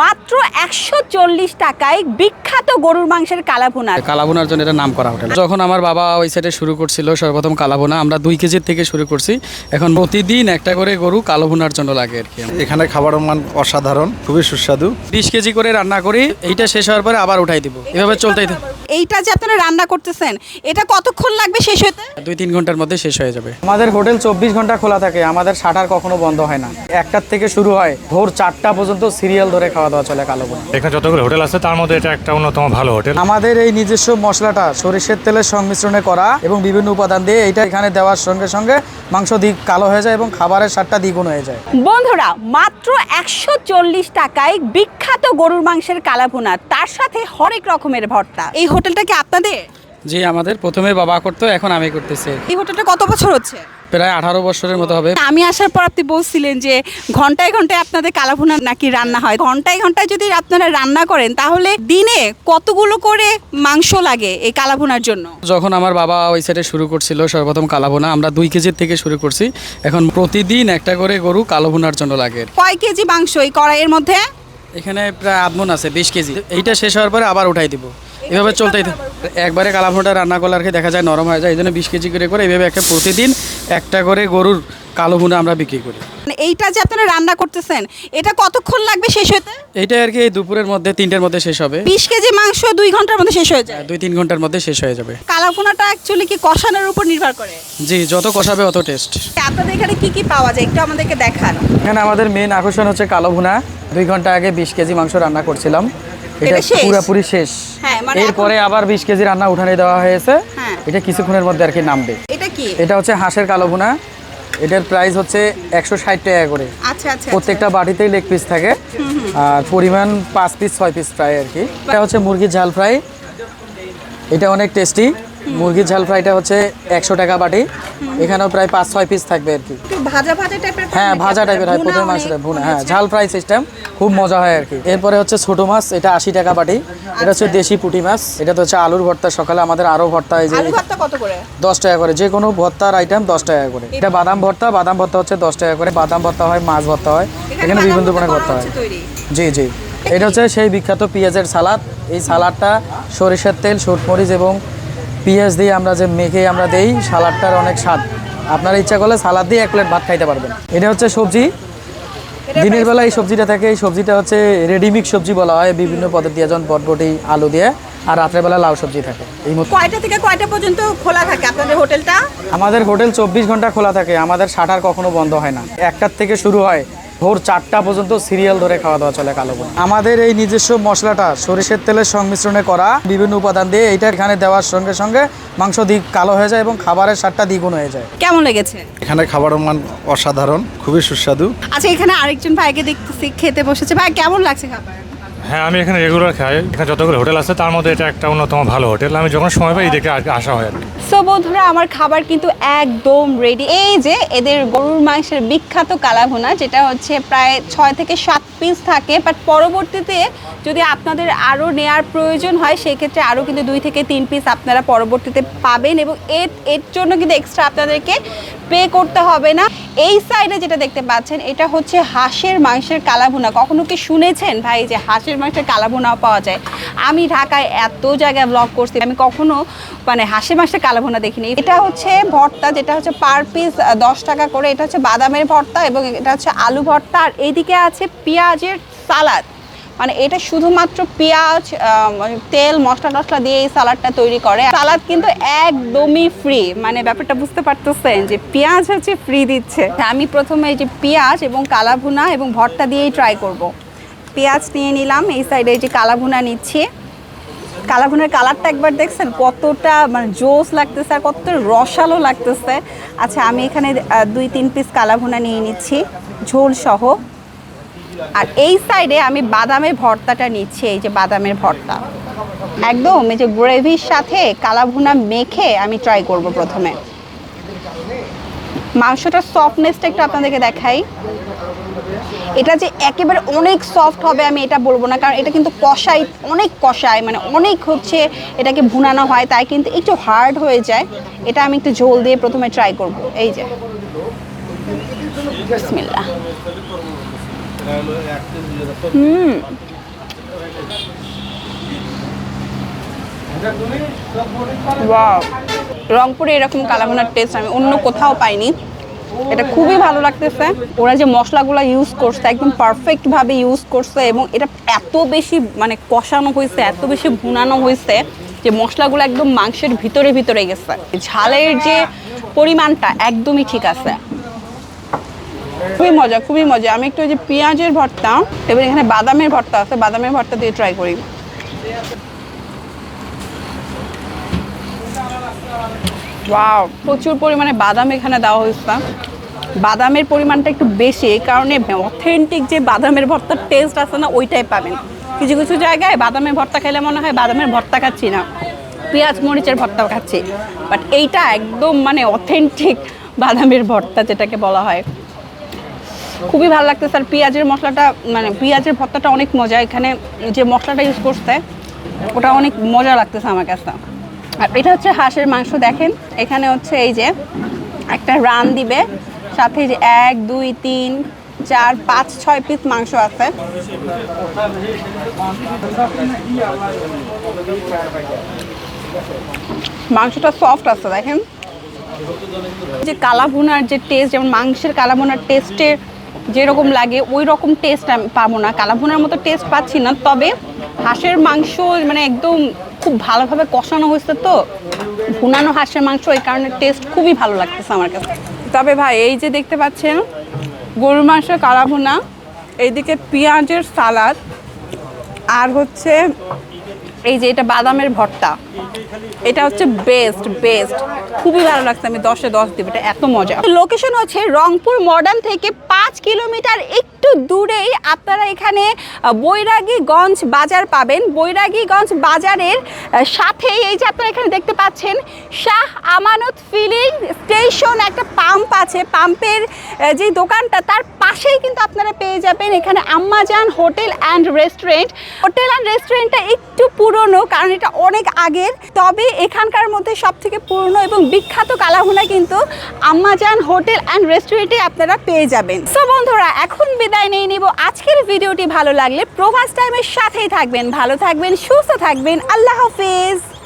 মাত্র একশো চল্লিশ টাকায় বিখ্যাত গরুর মাংসের কালাভুনা। কালাভুনার জন্য এটা নাম করা হোটেল। যখন আমার বাবা ওই সাইডে শুরু করছিল সর্বপ্রথম কালাভুনা আমরা দুই কেজির থেকে শুরু করছি। এখন প্রতিদিন একটা করে গরু কালাভুনার জন্য লাগে আর কি। এখানে খাবারের মান অসাধারণ খুবই সুস্বাদু। বিশ কেজি করে রান্না করি এইটা শেষ হওয়ার পরে আবার উঠাই দিব। এভাবে চলতেই থাকবে। এইটা যে আপনারা রান্না করতেছেন এটা কতক্ষণ লাগবে শেষ হতে? দুই তিন ঘণ্টার মধ্যে শেষ হয়ে যাবে। আমাদের হোটেল চব্বিশ ঘণ্টা খোলা থাকে আমাদের শাটার কখনো বন্ধ হয় না। একটার থেকে শুরু হয় ভোর চারটা পর্যন্ত সিরিয়াল ধরে খাওয়া দাওয়া চলে কালোভুনা এখানে যতগুলো হোটেল আছে তার মধ্যে এটা একটা অন্যতম ভালো হোটেল। আমাদের এই নিজস্ব মশলাটা সরিষের তেলের সংমিশ্রণে করা এবং বিভিন্ন উপাদান দিয়ে এটা এখানে দেওয়ার সঙ্গে সঙ্গে মাংস দিক কালো হয়ে যায় এবং খাবারের স্বাদটা দ্বিগুণ হয়ে যায়। বন্ধুরা মাত্র একশো চল্লিশ টাকায় বিখ্যাত গরুর মাংসের কালাভুনা তার সাথে হরেক রকমের ভর্তা। এই হোটেলটা কি আপনাদের? জি আমাদের। প্রথমে বাবা করতো এখন আমি করতেছি। এই হোটেলটা কত বছর হচ্ছে? প্রায় আঠারো বছরের মতো হবে। আমি আসার পর আপনি বলছিলেন যে ঘন্টায় ঘন্টায় আপনাদের কালাভুনা নাকি রান্না হয়। ঘন্টায় ঘন্টায় যদি আপনারা রান্না করেন তাহলে দিনে কতগুলো করে মাংস লাগে এই কালাভুনার জন্য? যখন আমার বাবা ওই সাইডে শুরু করছিল সর্বপ্রথম কালাভুনা আমরা দুই কেজির থেকে শুরু করছি। এখন প্রতিদিন একটা করে গরু কালোভুনার জন্য লাগে। কয় কেজি মাংস এই কড়াইয়ের মধ্যে? এখানে প্রায় আধমন আছে বিশ কেজি। এইটা শেষ হওয়ার পরে আবার উঠাই দিব। এভাবে চলতেই। একবারে কালাভুনাটা রান্না করলে আর কি দেখা যায় নরম হয়ে যায় এই জন্য বিশ কেজি করে করে এইভাবে একটা প্রতিদিন একটা করে গরুর কালো ভুনা আমরা বিক্রি করি। মানে এইটা যে আপনারা রান্না করতেছেন এটা কতক্ষণ লাগবে শেষ হতে? এইটা আর কি এই দুপুরের মধ্যে তিনটের মধ্যে শেষ হবে। বিশ কেজি মাংস দুই ঘণ্টার মধ্যে শেষ হয়ে যায়? দুই তিন ঘণ্টার মধ্যে শেষ হয়ে যাবে। কালাভুনাটা অ্যাকচুয়ালি কি কষানোর উপর নির্ভর করে? জি যত কষাবে অত টেস্ট আপনাদের এখানে কি কি পাওয়া যায়? একটু আমাদেরকে দেখান। এখানে আমাদের মেন আকর্ষণ হচ্ছে কালো ভুনা দুই ঘণ্টা আগে বিশ কেজি মাংস রান্না করছিলাম। এটা? পুরোপুরি শেষ। হ্যাঁ, মানে এরপরে আবার বিশ কেজি রান্না উঠানে দেওয়া হয়েছে। হ্যাঁ। এটা কিছুক্ষণের মধ্যে আর কি নামবে। এটা কি? এটা হচ্ছে হাঁসের কালো ভুনা। এটার প্রাইস হচ্ছে একশো ষাট টাকা করে। আচ্ছা আচ্ছা প্রত্যেকটা বাটিতেই লেগ পিস থাকে। আর পরিমাণ পাঁচ পিস ছয় পিস ফ্রাই আর কি। এটা হচ্ছে মুরগির ঝাল ফ্রাই এটা অনেক টেস্টি মুরগির ঝাল ফ্রাইটা হচ্ছে একশো টাকা বাটি। এখানেও প্রায় পাঁচ ছয় পিস থাকবে আর কি। ভাজা ভাজা টাইপের হ্যাঁ ভাজা টাইপের হয় প্রথমে মাংসটা ভুনা। হ্যাঁ ঝাল ফ্রাই সিস্টেম খুব মজা হয় আর কি। এরপরে হচ্ছে ছোট মাছ এটা আশি টাকা বাটি। এটা হচ্ছে দেশি পুঁটি মাছ। এটা তো হচ্ছে আলুর ভর্তা সকালে আমাদের আরও ভর্তা এই যে দশ টাকা করে। যে কোনো ভর্তার আইটেম দশ টাকা করে। এটা বাদাম ভর্তা বাদাম ভর্তা হচ্ছে দশ টাকা করে। বাদাম ভর্তা হয় মাছ ভর্তা হয়। এখানে বিভিন্ন ধরনের ভর্তা হয়। জি জি। এটা হচ্ছে সেই বিখ্যাত পেঁয়াজের সালাদ। এই সালাদটা সরিষার তেল শুটমরিচ এবং পেঁয়াজ দিয়ে আমরা যে মেখে আমরা দেই সালাদটার অনেক স্বাদ। আপনার ইচ্ছা করলে সালাদ দিয়ে এক প্লেট ভাত খাইতে পারবেন। এটা হচ্ছে সবজি। দিনের বেলা এই সবজিটা থাকে এই সবজিটা হচ্ছে রেডিমিক সবজি বলা হয় বিভিন্ন পদের দিয়ে যেমন বটবটি আলু দিয়ে আর রাত্রের বেলা লাউ সবজি থাকে। এই মতো কয়টা থেকে কয়টা পর্যন্ত খোলা থাকে আপনাদের হোটেলটা? আমাদের হোটেল চব্বিশ ঘণ্টা খোলা থাকে আমাদের শাটার কখনো বন্ধ হয় না। একটার থেকে শুরু হয় ভোর চারটা পর্যন্ত সিরিয়াল ধরে খাওয়া দাওয়া চলে কালো বোনা। আমাদের এই নিজস্ব মশলাটা সরিষের তেলের সংমিশ্রণে করা বিভিন্ন উপাদান দিয়ে এটা এখানে দেওয়ার সঙ্গে সঙ্গে মাংস দিক কালো হয়ে যায় এবং খাবারের স্বাদটা দ্বিগুণ হয়ে যায়। কেমন লেগেছে? এখানে খাবারের মান অসাধারণ খুবই সুস্বাদু। আচ্ছা এখানে আরেকজন ভাইকে দেখতেছি খেতে বসেছে। ভাই কেমন লাগছে খাবার? হ্যাঁ আমি এখানে রেগুলার খাই। এখানে যতগুলো হোটেল আছে, তার মধ্যে এটা একটা অন্যতম ভালো হোটেল। আমি যখন সময় পাই, এদিকে আসা হয় সো বন্ধুরা, আমার খাবার কিন্তু একদম রেডি এই যে, এদের গরুর মাংসের বিখ্যাত কালাভুনা, যেটা হচ্ছে প্রায় ছয় থেকে সাত পিস থাকে বাট পরবর্তীতে যদি আপনাদের আরও নেয়ার প্রয়োজন হয়, সেক্ষেত্রে আরও কিন্তু দুই থেকে তিন পিস আপনারা পরবর্তীতে পাবেন, এবং এর এর জন্য কিন্তু এক্সট্রা আপনাদেরকে পে করতে হবে না। এই সাইডে যেটা দেখতে পাচ্ছেন, এটা হচ্ছে হাঁসের মাংসের কালাভুনা। কখনো কি শুনেছেন ভাই যে হাঁসের মাংসের কালাভুনাও পাওয়া যায়? আমি ঢাকায় এত জায়গায় ব্লগ করছি, আমি কখনো মানে হাঁসের মাংসের কালাভুনা দেখিনি। এটা হচ্ছে ভর্তা, যেটা হচ্ছে পার পিস দশ টাকা করে। এটা হচ্ছে বাদামের ভর্তা এবং এটা হচ্ছে আলু ভর্তা। আর এইদিকে আছে পেঁয়াজের সালাদ। মানে এটা শুধুমাত্র পেঁয়াজ মানে তেল, মশলা টশলা দিয়ে এই সালাডটা তৈরি করে। সালাদ কিন্তু একদমই ফ্রি মানে ব্যাপারটা বুঝতে পারতেছেন যে পেঁয়াজ হচ্ছে ফ্রি দিচ্ছে। আমি প্রথমে এই যে পেঁয়াজ এবং কালাভুনা এবং ভর্তা দিয়েই ট্রাই করব। পেঁয়াজ নিয়ে নিলাম, এই সাইডে এই যে কালাভুনা নিচ্ছি। কালাভুনের কালারটা একবার দেখছেন? কতটা মানে জোস লাগতেছে আর কতটা রসালো লাগতেছে। আচ্ছা আমি এখানে দুই, তিন পিস কালাভুনা নিয়ে নিচ্ছি। ঝোল সহ। আর এই সাইডে আমি বাদামের ভর্তাটা নিচ্ছি, এই যে বাদামের ভর্তা। একদম, এই যে গ্রেভির সাথে কালাভুনা মেখে আমি ট্রাই করব প্রথমে। মাংসটার সফটনেসটা একটু আপনাদেরকে দেখাই। এটা যে একেবারে অনেক সফট হবে আমি এটা বলব না, কারণ এটা কিন্তু কষাই, অনেক কষায় মানে অনেক হচ্ছে এটাকে ভুনানো হয়, তাই কিন্তু একটু হার্ড হয়ে যায়। এটা আমি একটু ঝোল দিয়ে প্রথমে ট্রাই করব। এই যে। হুম! রংপুরে এরকম কালাভুনার টেস্ট আমি অন্য কোথাও পাইনি। এটা খুবই ভালো লাগতেছে। ওরা যে মশলাগুলো ইউজ করছে একদম পারফেক্ট ভাবে ইউজ করছে এবং এটা এত বেশি মানে কষানো হয়েছে এত বেশি ভুনানো হয়েছে যে মশলাগুলো একদম মাংসের ভিতরে ভিতরে গেছে। ঝালের যে পরিমাণটা একদমই ঠিক আছে। খুবই মজা খুবই মজা। আমি একটু ওই যে পেঁয়াজের ভর্তা এবং এখানে বাদামের ভর্তা আছে, বাদামের ভর্তা দিয়ে ট্রাই করি। ওয়াও প্রচুর পরিমাণে বাদাম এখানে দেওয়া হয়েছে বাদামের পরিমাণটা একটু বেশি, এই কারণে অথেন্টিক যে বাদামের ভর্তার টেস্ট আছে না, ওইটাই পাবেন। কিছু কিছু জায়গায় বাদামের ভর্তা খেলে মনে হয় বাদামের ভর্তা খাচ্ছি না, পেঁয়াজ, মরিচের ভর্তা খাচ্ছি। বাট এইটা একদম মানে অথেন্টিক বাদামের ভর্তা যেটাকে বলা হয়। খুবই ভালো লাগতেছে। আর পেঁয়াজের মশলাটা মানে পেঁয়াজের ভর্তাটা অনেক মজা। এখানে যে মশলাটা ইউজ করছে, ওটা অনেক মজা লাগতেছে আমার কাছে। আর এটা হচ্ছে হাঁসের মাংস, দেখেন। এখানে হচ্ছে এই যে একটা রান দিবে, সাথে যে এক, দুই, তিন, চার, পাঁচ, ছয় পিস মাংস আছে। মাংসটা সফট আছে, দেখেন। যে কালাভুনার যে টেস্ট যেমন মাংসের কালাভুনার টেস্টের যেরকম লাগে ওই রকম টেস্ট আমি পাবো না। কালাভুনার মতো টেস্ট পাচ্ছি না, তবে হাঁসের মাংস মানে একদম খুব ভালোভাবে কষানো হয়েছে তো। ভুনানো হাঁসের মাংস, এই কারণে টেস্ট খুবই ভালো লাগতেছে আমার কাছে। তবে ভাই, এই যে দেখতে পাচ্ছেন, গরুর মাংসের কালাভুনা, এইদিকে পেঁয়াজের সালাদ, আর হচ্ছে এই যে এটা বাদামের ভর্তা। এটা হচ্ছে বেস্ট বেস্ট খুবই ভালো লাগছে, আমি দশে দশ দিব, এটা এত মজা। লোকেশন হচ্ছে রংপুর মডার্ন থেকে পাঁচ কিলোমিটার একটু দূরেই আপনারা এখানে বৈরাগীগঞ্জ বাজার পাবেন। বৈরাগীগঞ্জ বাজারের সাথেই এই যে আপনারা এখানে দেখতে পাচ্ছেন, শাহ আমানত ফিলিং স্টেশন একটা পাম্প আছে। পাম্পের যে দোকানটা, তার পাশেই কিন্তু আপনারা পেয়ে যাবেন এখানে Ammajan hotel and restaurant. Hotel and রেস্টুরেন্টটা একটু পুরনো, কারণ এটা অনেক আগের। তবে এখানকার মধ্যে সব থেকে পুরনো এবং বিখ্যাত কালাহুনা কিন্তু আম্মাজান হোটেল অ্যান্ড রেস্টুরেন্টে আপনারা পেয়ে যাবেন। সো বন্ধুরা, এখন বিদায় নিয়ে নিব। আজকের ভিডিওটি ভালো লাগলে প্রভাস টাইমের সাথেই থাকবেন। ভালো থাকবেন, সুস্থ থাকবেন। আল্লাহ হাফিজ।